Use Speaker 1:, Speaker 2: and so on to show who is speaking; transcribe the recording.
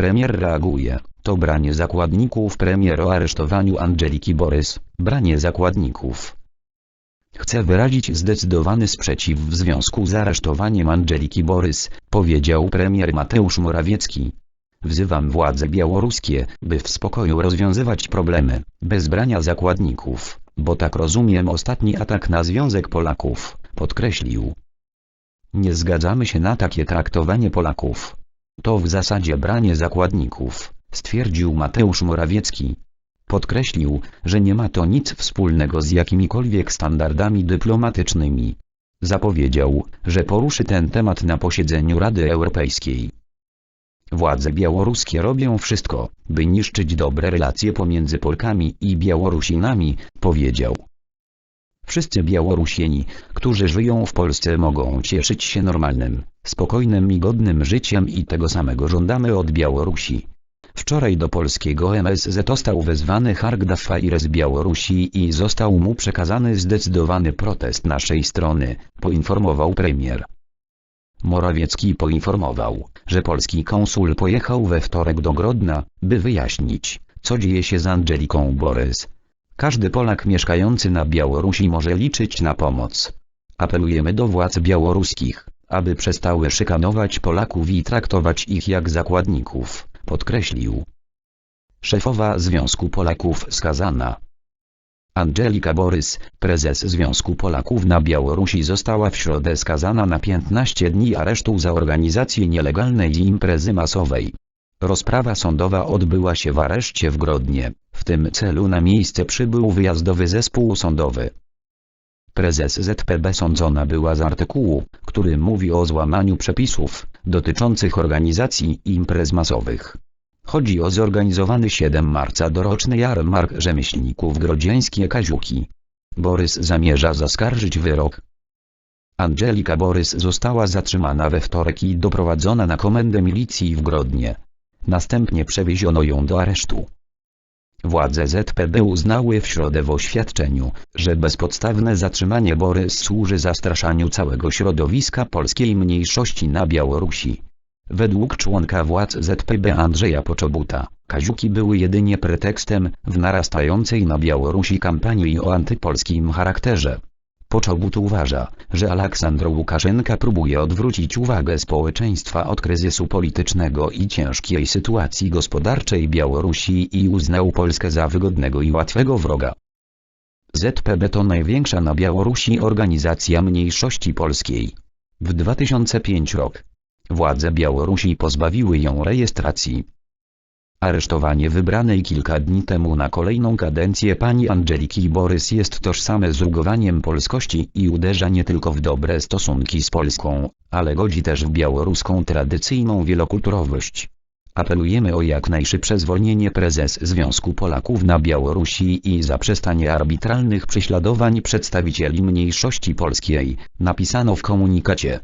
Speaker 1: Premier reaguje, to branie zakładników premier o aresztowaniu Angeliki Borys, branie zakładników. Chcę wyrazić zdecydowany sprzeciw w związku z aresztowaniem Angeliki Borys, powiedział premier Mateusz Morawiecki. Wzywam władze białoruskie, by w spokoju rozwiązywać problemy, bez brania zakładników, bo tak rozumiem ostatni atak na Związek Polaków, podkreślił. Nie zgadzamy się na takie traktowanie Polaków. To w zasadzie branie zakładników, stwierdził Mateusz Morawiecki. Podkreślił, że nie ma to nic wspólnego z jakimikolwiek standardami dyplomatycznymi. Zapowiedział, że poruszy ten temat na posiedzeniu Rady Europejskiej. Władze białoruskie robią wszystko, by niszczyć dobre relacje pomiędzy Polkami i Białorusinami, powiedział. Wszyscy Białorusieni, którzy żyją w Polsce mogą cieszyć się normalnym, spokojnym i godnym życiem i tego samego żądamy od Białorusi. Wczoraj do polskiego MSZ został wezwany Hargda Faire z Białorusi i został mu przekazany zdecydowany protest naszej strony, poinformował premier. Morawiecki poinformował, że polski konsul pojechał we wtorek do Grodna, by wyjaśnić, co dzieje się z Angeliką Borys. Każdy Polak mieszkający na Białorusi może liczyć na pomoc. Apelujemy do władz białoruskich, aby przestały szykanować Polaków i traktować ich jak zakładników, podkreślił. Szefowa Związku Polaków skazana. Angelika Borys, prezes Związku Polaków na Białorusi została w środę skazana na 15 dni aresztu za organizację nielegalnej imprezy masowej. Rozprawa sądowa odbyła się w areszcie w Grodnie, w tym celu na miejsce przybył wyjazdowy zespół sądowy. Prezes ZPB sądzona była z artykułu, który mówi o złamaniu przepisów dotyczących organizacji imprez masowych. Chodzi o zorganizowany 7 marca doroczny jarmark rzemieślników grodzieńskie Kaziuki. Borys zamierza zaskarżyć wyrok. Angelika Borys została zatrzymana we wtorek i doprowadzona na komendę milicji w Grodnie. Następnie przewieziono ją do aresztu. Władze ZPB uznały w środę w oświadczeniu, że bezpodstawne zatrzymanie Borys służy zastraszaniu całego środowiska polskiej mniejszości na Białorusi. Według członka władz ZPB Andrzeja Poczobuta, kaziuki były jedynie pretekstem w narastającej na Białorusi kampanii o antypolskim charakterze. Poczobut uważa, że Aleksandr Łukaszenka próbuje odwrócić uwagę społeczeństwa od kryzysu politycznego i ciężkiej sytuacji gospodarczej Białorusi i uznał Polskę za wygodnego i łatwego wroga. ZPB to największa na Białorusi organizacja mniejszości polskiej. W 2005 rok władze Białorusi pozbawiły ją rejestracji. Aresztowanie wybranej kilka dni temu na kolejną kadencję pani Angeliki Borys jest tożsame z rugowaniem polskości i uderza nie tylko w dobre stosunki z Polską, ale godzi też w białoruską tradycyjną wielokulturowość. Apelujemy o jak najszybsze zwolnienie prezes Związku Polaków na Białorusi i zaprzestanie arbitralnych prześladowań przedstawicieli mniejszości polskiej, napisano w komunikacie.